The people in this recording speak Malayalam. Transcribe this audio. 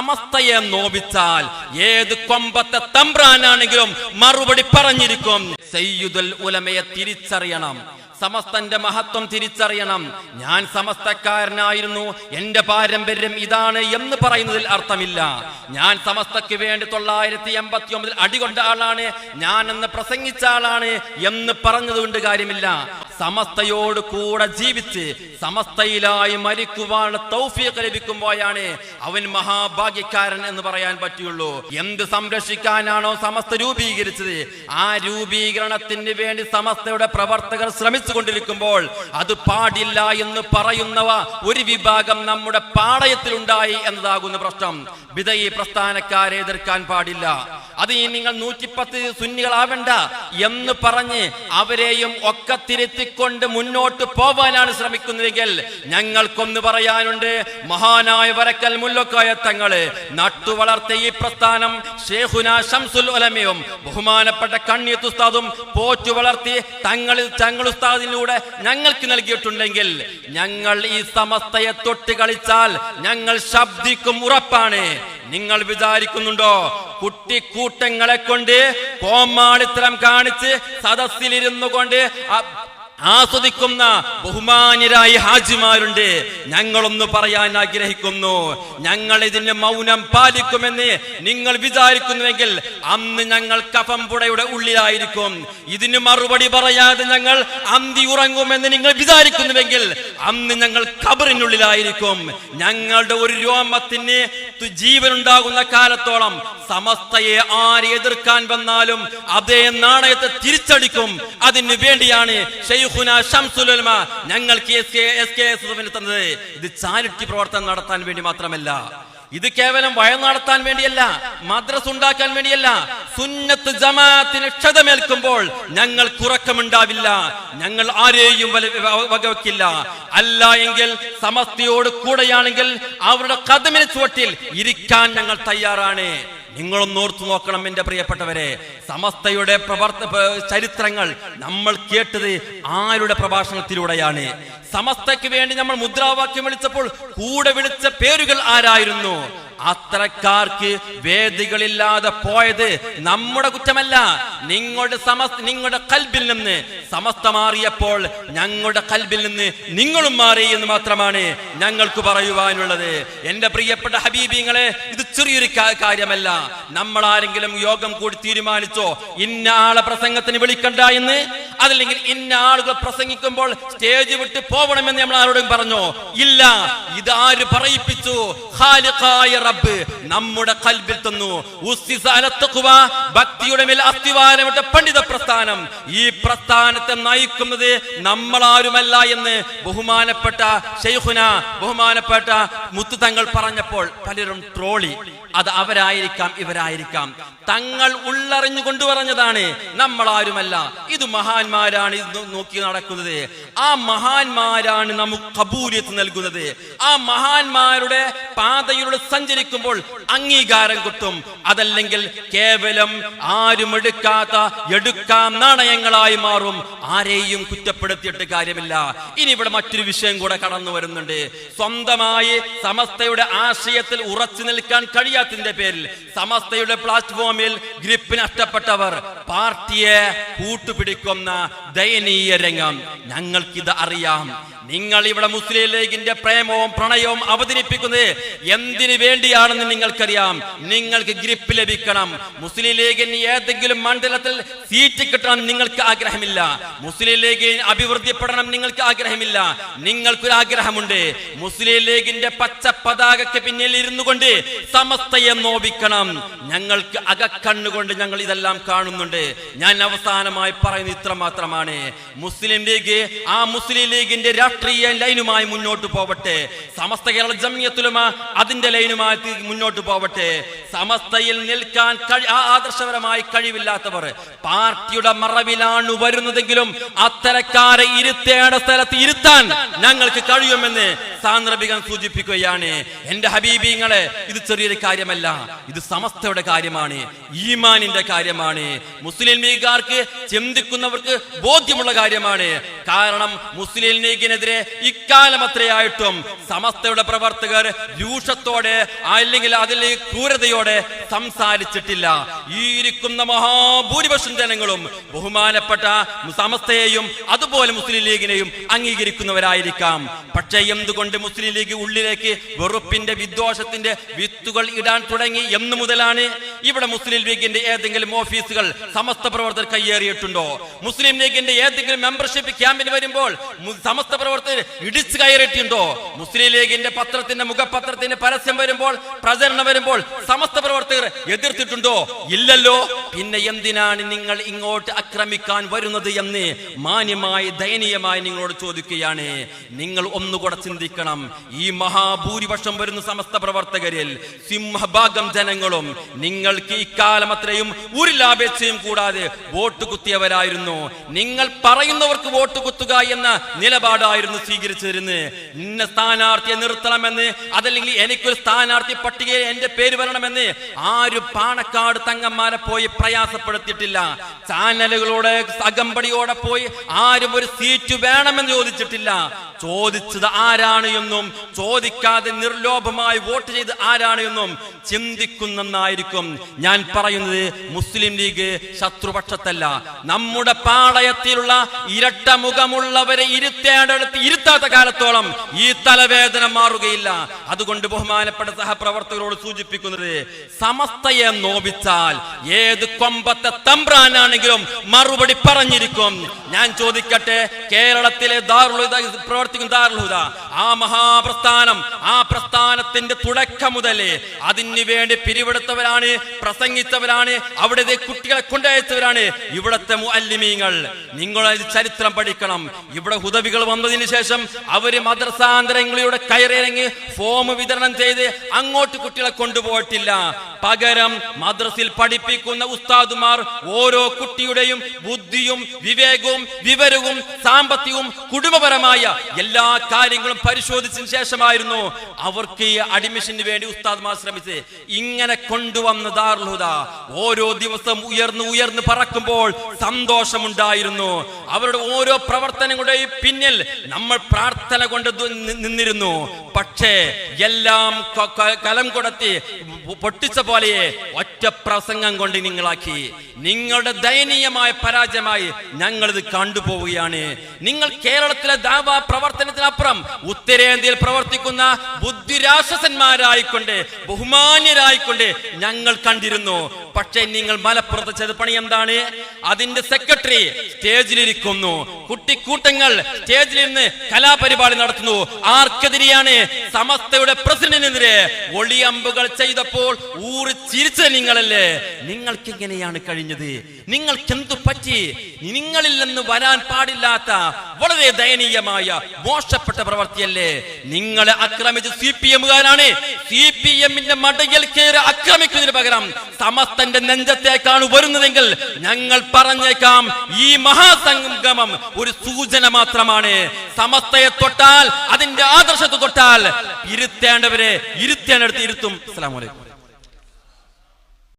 സമസ്തയെ നോവിച്ചാൽ ഏത് കൊമ്പത്തെ തമ്പ്രാനാണെങ്കിലും മറുപടി പറഞ്ഞിരിക്കും. സയ്യുദുൽ ഉലമയെ തിരിച്ചറിയണം. സമസ്തന്റെ മഹത്വം തിരിച്ചറിയണം. ഞാൻ സമസ്തക്കാരനായിരുന്നു. എന്റെ പാരമ്പര്യം ഇതാണ് എന്ന് പറയുന്നതിൽ അർത്ഥമില്ല. ഞാൻ സമസ്തക്ക് വേണ്ടി തൊള്ളായിരത്തി എൺപത്തി ഒമ്പതിൽ അടികൊണ്ട ആളാണ്. ഞാൻ എന്ന് പ്രസംഗിച്ച ആളാണ് എന്ന് പറഞ്ഞതുകൊണ്ട് കാര്യമില്ല. സമസ്തയോട് കൂടെ ജീവിച്ച് സമസ്തയിലായി മരിക്കുവാനുള്ള തൗഫീഖ് ലഭിക്കുമ്പോഴാണ് അവൻ മഹാഭാഗ്യക്കാരൻ എന്ന് പറയാൻ പറ്റുള്ളൂ. എന്ത് സംരക്ഷിക്കാനാണോ സമസ്ത രൂപീകരിച്ചത്? ആ രൂപീകരണത്തിന് വേണ്ടി സമസ്തയുടെ പ്രവർത്തകർ ശ്രമിച്ചു കൊണ്ടിരിക്കുമ്പോൾ അത് പാടില്ല എന്ന് പറയുന്നവ ഒരു വിഭാഗം നമ്മുടെ പാളയത്തിലുണ്ടായി എന്നതാകുന്ന പ്രശ്നം. വിധയി പ്രസ്ഥാനക്കാരെ എതിർക്കാൻ പാടില്ല. അത് നിങ്ങൾ നൂറ്റിപ്പത്ത് സുന്നികളാവണ്ട എന്ന് പറഞ്ഞ് അവരെയും ഒക്കെ തിരുത്തിക്കൊണ്ട് മുന്നോട്ട് പോവാനാണ് ശ്രമിക്കുന്നതെങ്കിൽ ഞങ്ങൾക്കൊന്ന് പറയാനുണ്ട് മഹാനായ വരക്കൽ മുല്ലക്കായ തങ്ങൾ നട്ടുവളർത്ത ഈ പ്രസ്ഥാനം ഷേഖുന ഷംസുൽ ഒലമയും ബഹുമാനപ്പെട്ട കണ്ണിയത്ത് പോറ്റു വളർത്തി തങ്ങളിൽ തങ്ങൾ ഉസ്താദിലൂടെ ഞങ്ങൾക്ക് നൽകിയിട്ടുണ്ടെങ്കിൽ ഞങ്ങൾ ഈ സമസ്തയെ തൊട്ട് കളിച്ചാൽ ഞങ്ങൾ ശബ്ദിക്കും ഉറപ്പാണ്. നിങ്ങൾ വിചാരിക്കുന്നുണ്ടോ? കുട്ടിക്കൂട്ടങ്ങളെ കൊണ്ട് കോമാളിത്തരം കാണിച്ച് സദസ്സിലിരുന്നു കൊണ്ട് ആസ്വദിക്കുന്ന ബഹുമാന്യരായ ഹാജിമാരുണ്ട്. ഞങ്ങളൊന്ന് പറയാൻ ആഗ്രഹിക്കുന്നു. ഞങ്ങൾ ഇതിന് മൗനം പാലിക്കുമെന്ന് നിങ്ങൾ വിചാരിക്കുന്നുവെങ്കിൽ അന്ന് ഞങ്ങൾ കഫംപുടയുടെ ഉള്ളിലായിരിക്കും. ഇതിന് മറുപടി പറയാതെ ഞങ്ങൾ അന്തി ഉറങ്ങുമെന്ന് നിങ്ങൾ വിചാരിക്കുന്നുവെങ്കിൽ അന്ന് ഞങ്ങൾ കബറിനുള്ളിലായിരിക്കും ഞങ്ങളുടെ ഒരു രോമത്തിന് ജീവനുണ്ടാകുന്ന കാലത്തോളം സമസ്തയെ ആര് എതിർക്കാൻ വന്നാലും അതേ നാണയത്തെ തിരിച്ചടിക്കും. അതിനു വേണ്ടിയാണ് ഷെയ്ഖുന ഷംസുൽ ഉലമ ഞങ്ങൾക്ക് S K S K S തന്നത്. ഇത് ചാരിറ്റി പ്രവർത്തനം നടത്താൻ വേണ്ടി മാത്രമല്ല. ഇത് കേവലം വയ നടത്താൻ വേണ്ടിയല്ല മദ്രസ് ഉണ്ടാക്കാൻ വേണ്ടിയല്ല. സുന്നത്ത് ജമാഅത്തിന് ക്ഷതമേൽക്കുമ്പോൾ ഞങ്ങൾ കുറക്കമുണ്ടാവില്ല. ഞങ്ങൾ ആരെയും വകവെക്കില്ല. അല്ല എങ്കിൽ സമസ്തയോട് കൂടെയാണെങ്കിൽ അവരുടെ കഥമിന് ചുവട്ടിൽ ഇരിക്കാൻ ഞങ്ങൾ തയ്യാറാണ്. നിങ്ങളൊന്ന് ഓർത്തു നോക്കണം എന്റെ പ്രിയപ്പെട്ടവരെ. സമസ്തയുടെ പ്രവർത്ത ചരിത്രങ്ങൾ നമ്മൾ കേട്ടത് ആരുടെ പ്രഭാഷണത്തിലൂടെയാണ്. സമസ്തയ്ക്ക് വേണ്ടി നമ്മൾ മുദ്രാവാക്യം വിളിച്ചപ്പോൾ കൂടെ വിളിച്ച പേരുകൾ ആരായിരുന്നു? അത്തരക്കാർക്ക് വേദികളില്ലാതെ പോയത് നമ്മുടെ കുറ്റമല്ല. നിങ്ങളുടെ സമസ് നിങ്ങളുടെ കൽബിൽ നിന്ന് സമസ്ത മാറിയപ്പോൾ ഞങ്ങളുടെ കൽബിൽ നിന്ന് നിങ്ങളും മാറി എന്ന് മാത്രമാണ് ഞങ്ങൾക്ക് പറയുവാനുള്ളത്. എന്റെ പ്രിയപ്പെട്ട ഹബീബിങ്ങളെ ഇത് ചെറിയൊരു കാര്യമല്ല. നമ്മൾ ആരെങ്കിലും യോഗം കൂടി തീരുമാനിച്ചോ ഇന്ന ആളെ പ്രസംഗത്തിന് വിളിക്കണ്ട എന്ന് അതല്ലെങ്കിൽ ഇന്ന ആളുകൾ പ്രസംഗിക്കുമ്പോൾ സ്റ്റേജ് വിട്ട് പോകണമെന്ന് നമ്മൾ ആരോടും പറഞ്ഞോ? ഇല്ല. ഇതാര് പറയിപ്പിച്ചു? റബ്ബ് നമ്മുടെ കൽബിൽ തന്നു. ഭക്തിയുടെ മേൽ അസ്ഥിവാരമിട്ട പണ്ഡിത പ്രസ്ഥാനം. ഈ പ്രസ്ഥാനത്തെ നയിക്കുന്നത് നമ്മളാരുമല്ല എന്ന് ബഹുമാനപ്പെട്ട ഷെയ്ഖുന ബഹുമാനപ്പെട്ട മുത്തു തങ്ങൾ പറഞ്ഞപ്പോൾ പലരും ട്രോളി. അത് അവരായിരിക്കാം ഇവരായിരിക്കാം. തങ്ങൾ ഉള്ളറിഞ്ഞു കൊണ്ടുപറഞ്ഞതാണ് നമ്മളാരുമല്ല. ഇത് മഹാന്മാരാണ് നോക്കി നടക്കുന്നത്. ആ മഹാന്മാരാണ് നമുക്ക് കബൂലിയത്ത് നൽകുന്നത്. ആ മഹാന്മാരുടെ പാതയിലൂടെ സഞ്ചരിക്കുമ്പോൾ അംഗീകാരം കിട്ടും. അതല്ലെങ്കിൽ കേവലം ആരും എടുക്കാത്ത എടുക്കാം നാണയങ്ങളായി മാറും. ആരെയും കുറ്റപ്പെടുത്തിയിട്ട് കാര്യമില്ല. ഇനി ഇവിടെ മറ്റൊരു വിഷയം കൂടെ കടന്നു വരുന്നുണ്ട്. സ്വന്തമായി സമസ്തയുടെ ആശയത്തിൽ ഉറച്ചു നിൽക്കാൻ കഴിയാത്തതിന്റെ പേരിൽ സമസ്തയുടെ പ്ലാറ്റ്ഫോമിൽ ഗ്രിപ്പ് നഷ്ടപ്പെട്ടവർ പാർട്ടിയെ കൂട്ടുപിടിക്കുന്ന ദയനീയ രംഗം ഞങ്ങൾക്കിത് അറിയാം. നിങ്ങൾ ഇവിടെ മുസ്ലിം ലീഗിന്റെ പ്രേമവും പ്രണയവും അവതരിപ്പിക്കുന്നത് എന്തിനു വേണ്ടിയാണെന്ന് നിങ്ങൾക്കറിയാം. നിങ്ങൾക്ക് ഗ്രിപ്പ് ലഭിക്കണം. മുസ്ലിം ലീഗിന് ഏതെങ്കിലും മണ്ഡലത്തിൽ സീറ്റ് കിട്ടണം നിങ്ങൾക്ക് ആഗ്രഹമില്ല. മുസ്ലിം ലീഗിന് അഭിവൃദ്ധിപ്പെടണം നിങ്ങൾക്ക് ആഗ്രഹമില്ല. നിങ്ങൾക്കൊരു ആഗ്രഹമുണ്ട് മുസ്ലിം ലീഗിന്റെ പച്ച പതാകയ്ക്ക് പിന്നിൽ ഇരുന്നു കൊണ്ട് സമസ്തയെ നോവിക്കണം. ഞങ്ങൾക്ക് അകക്കണ്ണുകൊണ്ട് ഞങ്ങൾ ഇതെല്ലാം കാണുന്നുണ്ട്. ഞാൻ അവസാനമായി പറയുന്നത് ഇത്ര മാത്രമാണ്. മുസ്ലിം ലീഗ് ആ മുസ്ലിം ലീഗിന്റെ രാഷ്ട്രീയ ലൈനുമായി മുന്നോട്ട് പോവട്ടെ. സമസ്ത കേരള ജമിയത്തുലമ അതിന്റെ ലൈനുമായി മുന്നോട്ട് പോവട്ടെ. സമസ്തയിൽ നിൽക്കാൻ ആദർശപരമായി കഴിവില്ലാത്തവർ പാർട്ടിയുടെ മറവിലാണ് വരുന്നതെങ്കിലും അത്തരക്കാരെ ഇരുത്തേണ്ട സ്ഥലത്ത് ഇരുത്താൻ ഞങ്ങൾക്ക് കഴിയുമെന്ന് സാന്ദർഭികം സൂചിപ്പിക്കുകയാണ്. എന്റെ ഹബീബിങ്ങളെ ഇത് ചെറിയൊരു കാര്യമല്ല. ഇത് സമസ്തയുടെ കാര്യമാണ്. ഈമാനിന്റെ കാര്യമാണ്. മുസ്ലിം ലീഗുകാർക്ക് ചിന്തിക്കുന്നവർക്ക് ബോധ്യമുള്ള കാര്യമാണ്. കാരണം മുസ്ലിം ലീഗിനെതിരെ ഇക്കാലം അത്രയായിട്ടും സമസ്തയുടെ പ്രവർത്തകർ രൂക്ഷത്തോടെ അല്ലെങ്കിൽ അതിൽ ക്രൂരതയോടെ സംസാരിച്ചിട്ടില്ല. ഈ ഇരിക്കുന്ന മഹാഭൂരിപക്ഷം ജനങ്ങളും ബഹുമാനപ്പെട്ട സമസ്തയെയും അതുപോലെ മുസ്ലിം ലീഗിനെയും അംഗീകരിക്കുന്നവരായിരിക്കാം. പക്ഷേ എന്തുകൊണ്ട് മുസ്ലിം ലീഗ് ഉള്ളിലേക്ക് വെറുപ്പിന്റെ വിദ്വേഷത്തിന്റെ വിത്തുകൾ ഇടാൻ തുടങ്ങി എന്നു മുതലാണ് ഇവിടെ മുസ്ലിം ലീഗിന്റെ ഏതെങ്കിലും ഓഫീസുകൾ സമസ്ത പ്രവർത്തകർ കയ്യേറിയിട്ടുണ്ടോ? മുസ്ലിം ലീഗിന്റെ ഏതെങ്കിലും മെമ്പർഷിപ്പ് ക്യാമ്പിന് വരുമ്പോൾ സമസ്ത പ്രവർത്തകർ ഇടിച്ചു കയറിയിട്ടുണ്ടോ? മുസ്ലിം ലീഗിന്റെ പത്രത്തിന്റെ മുഖപത്രത്തിന്റെ പരസ്യം വരുമ്പോൾ പ്രചരണം വരുമ്പോൾ സമസ്ത പ്രവർത്തകർ എതിർത്തിട്ടുണ്ടോ? ഇല്ലല്ലോ. പിന്നെ എന്തിനാണ് നിങ്ങൾ ഇങ്ങോട്ട് ആക്രമിക്കാൻ വരുന്നത് എന്ന് മാന്യമായി ദയനീയമായി നിങ്ങളോട് ചോദിക്കുകയാണ്. നിങ്ങൾ ഒന്നുകൂടെ ചിന്തിക്കണം. ഈ മഹാഭൂരിപക്ഷം വരുന്ന സമസ്ത പ്രവർത്തകരിൽ സിംഹഭാഗം ജനങ്ങളും നിങ്ങൾക്ക് ഇക്കാലം അത്രയും ഒരു ലാഭേച്ഛയും കൂടാതെ വോട്ട് കുത്തിയവരായിരുന്നു. നിങ്ങൾ പറയുന്നവർക്ക് വോട്ട് കുത്തുക എന്ന നിലപാടായിരുന്നു സ്വീകരിച്ചിരുന്നത്. ഇന്ന സ്ഥാനാർത്ഥിയെ നിർത്തണമെന്ന് അതല്ലെങ്കിൽ എനിക്കൊരു സ്ഥാനാർത്ഥി പട്ടികയിൽ എന്റെ പേര് വരണമെന്ന് ആരും പാണക്കാട് തങ്ങന്മാരെ പോയി പ്രയാസപ്പെടുത്തിയിട്ടില്ല. ചാനലുകളോട് അകമ്പടിയോടെ പോയി ആരും ഒരു സീറ്റ് വേണമെന്ന് ചോദിച്ചിട്ടില്ല. ചോദിച്ചത് ആരാണ് എന്നും ചോദിക്കാതെ നിർലോഭമായി വോട്ട് ചെയ്ത് ആരാണ് എന്നും ചിന്തിക്കുന്നെന്നായിരിക്കും. ഞാൻ പറയുന്നത് മുസ്ലിം ലീഗ് ശത്രുപക്ഷത്തല്ല. നമ്മുടെ പാളയത്തിലുള്ള ഇരട്ട മുഖമുള്ളവരെ ഇരുത്തേണ്ടടുത്ത് ഇരുത്താത്ത കാലത്തോളം ഈ തലവേദന മാറുകയില്ല. അതുകൊണ്ട് ബഹുമാനപ്പെട്ട സഹപ്രവർത്തകരോട് സൂചിപ്പിക്കുന്നത് സമസ്തയെ നോവിച്ചാൽ ഏത് കൊമ്പത്തെ തമ്പ്രാനാണെങ്കിലും മറുപടി പറഞ്ഞിരിക്കും. ഞാൻ ചോദിക്കട്ടെ കേരളത്തിലെ ദാറുൽഹുദ പ്രവർത്തിക്കുന്ന ദാറുൽഹുദ ആ മഹാപ്രസ്ഥാനം ആ പ്രസ്ഥാനത്തിന്റെ തുടക്കം മുതലേ അതിന് വേണ്ടി പിരിവെടുത്തവരാണ് പ്രസംഗിച്ചവരാണ് അവിടെ കുട്ടികളെ കൊണ്ടയച്ചവരാണ് ഇവിടത്തെ മുഅല്ലിമീങ്ങൾ നിങ്ങൾ ചരിത്രം പഠിക്കണം. ഇവിടെ ഹുദവികൾ വന്നതിന് ശേഷം അവർ മദ്രസാന്തരങ്ങളിലൂടെ കയറിയിറങ്ങി ഫോം വിതരണം ചെയ്ത് അങ്ങോട്ട് കുട്ടികളെ കൊണ്ടുപോയിട്ടില്ല. പകരം മദ്രസിൽ പഠിപ്പിക്കുന്ന ഉസ്താദുമാർ ഓരോ കുട്ടിയുടെയും ബുദ്ധിയും വിവേകവും വിവരവും സാമ്പത്തികവും കുടുംബപരമായ എല്ലാ കാര്യങ്ങളും പരിശോധിച്ചതിന് ശേഷമായിരുന്നു അവർക്ക് ഈ അഡ്മിഷന് വേണ്ടി ഉസ്താദ്മാർ ശ്രമിച്ച് ഇങ്ങനെ കൊണ്ടുവന്ന ദാർഹുദ ഓരോ ദിവസം ഉയർന്നു ഉയർന്നു പറക്കുമ്പോൾ സന്തോഷമുണ്ടായിരുന്നു. അവരുടെ ഓരോ പ്രവർത്തനങ്ങളുടെയും പിന്നിൽ നമ്മൾ പ്രാർത്ഥന കൊണ്ട് നിന്നിരുന്നു. പക്ഷേ എല്ലാം കലം കൊടുത്തി പൊട്ടിച്ച പോലെ ഒറ്റ പ്രസംഗം കൊണ്ട് നിങ്ങളാക്കി നിങ്ങളുടെ ദയനീയമായ പരാജയമായി ഞങ്ങളിത് കണ്ടുപോവുകയാണ്. നിങ്ങൾ കേരളത്തിലെ ദാവാ പ്രവർത്തനത്തിനപ്പുറം ഉത്തരേന്ത്യയിൽ പ്രവർത്തിക്കുന്ന ബുദ്ധിരാക്ഷസന്മാരായിക്കൊണ്ട് ബഹുമാന്യരായിക്കൊണ്ട് ഞങ്ങൾ കണ്ടിരുന്നു. പക്ഷേ നിങ്ങൾ മലപ്പുറത്ത് ചെയ്ത പണി എന്താണ്? അതിന്റെ സെക്രട്ടറി സ്റ്റേജിലിരിക്കുന്നു. കുട്ടിക്കൂട്ടങ്ങൾ സ്റ്റേജിൽ നിന്ന് കലാപരിപാടി നടത്തുന്നു. ആർക്കെതിരെയാണ്? സമസ്തയുടെ പ്രസിഡന്റിനെതിരെ ഒളിയമ്പുകൾ ചെയ്തപ്പോൾ ഊറി ചിരിച്ച നിങ്ങളല്ലേ? നിങ്ങൾക്ക് എങ്ങനെയാണ് കഴിഞ്ഞത്? നിങ്ങൾക്ക് എന്തു പറ്റി? നിങ്ങളിൽ നിന്ന് വരാൻ പാടില്ലാത്ത വളരെ ദയനീയമായ മോശപ്പെട്ട പ്രവൃത്തിയല്ലേ? നിങ്ങളെ ആക്രമിച്ച് സി പി എമ്മുകാരാണ്. സി പി എമ്മിന്റെ മടയിൽ കയറി ആക്രമിക്കുന്നതിന് പകരം സമസ്തന്റെ നെഞ്ചത്തേക്കാണ് വരുന്നതെങ്കിൽ ഞങ്ങൾ പറഞ്ഞേക്കാം ഈ മഹാസംഗമം ഒരു സൂചന മാത്രമാണ്. സമസ്തയെ തൊട്ടാൽ അതിന്റെ ആദർശത്തെ തൊട്ടാൽ ഇരുത്തേണ്ടവരെ ഇരുത്തേണ്ടടുത്ത് ഇരുത്തും. അസ്സലാമു അലൈക്കും.